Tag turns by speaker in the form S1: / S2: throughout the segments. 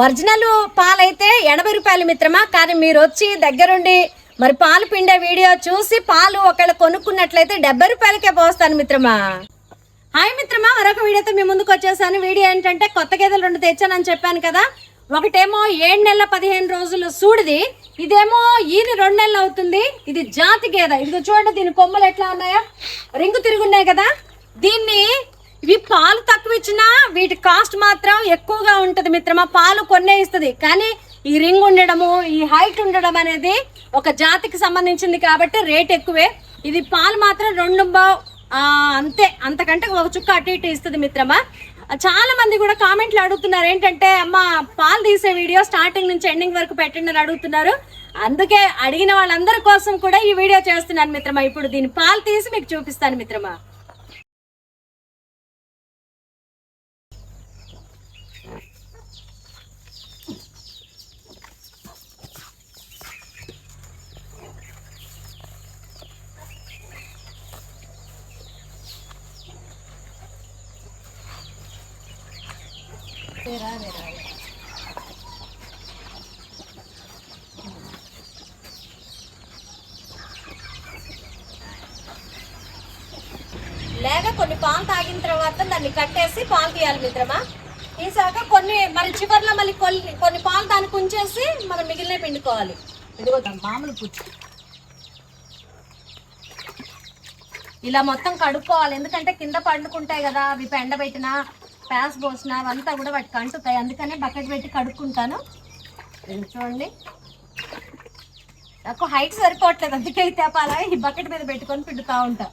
S1: Original పాలైతే ఎనభై రూపాయలు మిత్రమా? కానీ మీరు వచ్చి దగ్గరుండి మరి పాలు పిండే వీడియో చూసి పాలు ఒకళ్ళు కొనుక్కున్నట్లయితే డెబ్బై రూపాయలకే పోస్తాను మిత్రమా? హాయ్ మిత్రమా మరొక వీడియోతో మీ ముందుకు వచ్చేసాను. వీడియో ఏంటంటే కొత్త గేదెలు రెండు తెచ్చానని చెప్పాను కదా. ఒకటేమో ఏడు నెలల పదిహేను రోజులు సూడిది. ఇదేమో ఈది రెండు నెలలు అవుతుంది. ఇది జాతి గేదె. ఇది చూడండి దీని కొమ్మలు ఎట్లా ఉన్నాయా. రింగు తిరుగున్నాయి కదా. దీన్ని ఇవి పాలు వచ్చినా వీటి కాస్ట్ మాత్రం ఎక్కువగా ఉంటుంది మిత్రమా. పాలు కొన్నే ఇస్తుంది. కానీ ఈ రింగ్ ఉండడము ఈ హైట్ ఉండడం అనేది ఒక జాతికి సంబంధించింది కాబట్టి రేట్ ఎక్కువే. ఇది పాలు మాత్రం రెండు అంతే. అంతకంటే ఒక చుక్క అటు ఇటు ఇస్తుంది మిత్రమా. చాలా మంది కూడా కామెంట్లు అడుగుతున్నారు. ఏంటంటే అమ్మ పాలు తీసే వీడియో స్టార్టింగ్ నుంచి ఎండింగ్ వరకు పెట్టండి అని అడుగుతున్నారు. అందుకే అడిగిన వాళ్ళందరి కోసం కూడా ఈ వీడియో చేస్తున్నాను మిత్రమా. ఇప్పుడు దీని పాలు తీసి మీకు చూపిస్తాను మిత్రమా. లేక కొన్ని పాలు తాగిన తర్వాత దాన్ని కట్టేసి పాలు తీయాలి మిత్రమా? తీసాక కొన్ని మరి చివర్లో మళ్ళీ కొన్ని కొన్ని పాలు దానికి ఉంచేసి మనం మిగిలిన పిండుకోవాలి. ఇదిగో మామూలు పుచ్చు ఇలా మొత్తం కడుక్కోవాలి. ఎందుకంటే కింద పండుకుంటాయి కదా అవి పెండబెట్టిన ప్యాస్ పోసిన అవంతా కూడా వాటికి అంటుతాయి. అందుకనే బకెట్ పెట్టి కడుక్కుంటాను. చూడండి. నాకు హైట్ సరిపోవట్లేదు. అందుకే ఈ తేపాల? ఈ బకెట్ మీద పెట్టుకొని పిండుతూ ఉంటాను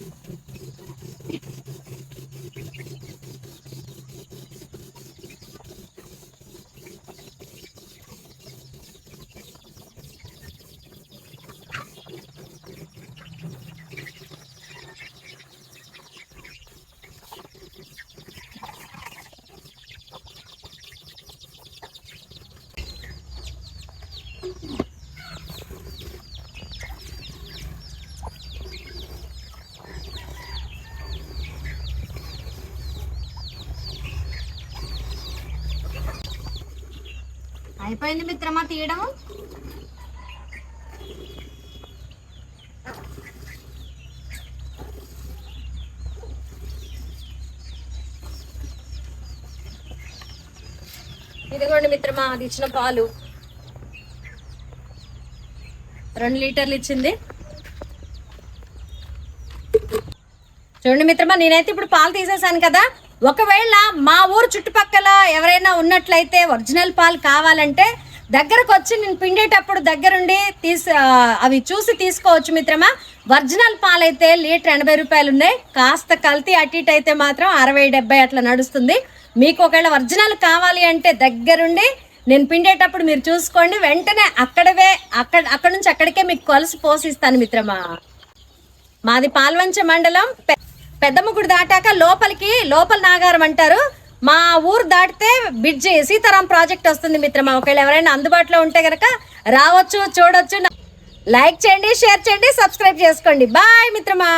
S1: Thank you. అయిపోయింది మిత్రమా తీయడం? ఇదిగోండి మిత్రమా అది ఇచ్చిన పాలు. రెండు లీటర్లు ఇచ్చింది. చూడండి మిత్రమా నేనైతే ఇప్పుడు పాలు తీసేసాను కదా. ఒకవేళ మా ఊరు చుట్టుపక్కల ఎవరైనా ఉన్నట్లయితే ఒరిజినల్ పాలు కావాలంటే దగ్గరకు వచ్చి నేను పిండేటప్పుడు దగ్గరుండి తీసు అవి చూసి తీసుకోవచ్చు మిత్రమా. ఒరిజినల్ పాలు అయితే లీటర్ ఎనభై రూపాయలు ఉన్నాయి కాస్త కల్తీ అటు ఇటు అయితే మాత్రం అరవై డెబ్బై అట్లా నడుస్తుంది. మీకు ఒకవేళ ఒరిజినల్ కావాలి అంటే దగ్గరుండి నేను పిండేటప్పుడు మీరు చూసుకోండి. వెంటనే అక్కడవే అక్కడ అక్కడ నుంచి అక్కడికే మీకు కొలసి పోసిస్తాను మిత్రమా. మాది పాల్వంచ మండలం. పెద్దమ్మగుడి దాటాక లోపలికి లోపల నాగారం అంటారు. మా ఊరు దాటితే బ్రిడ్జి సీతారాం ప్రాజెక్ట్ వస్తుంది మిత్రమా. ఒకవేళ ఎవరైనా అందుబాటులో ఉంటే కనుక రావచ్చు చూడొచ్చు. లైక్ చేయండి షేర్ చేయండి సబ్స్క్రైబ్ చేసుకోండి. బాయ్ మిత్రమా.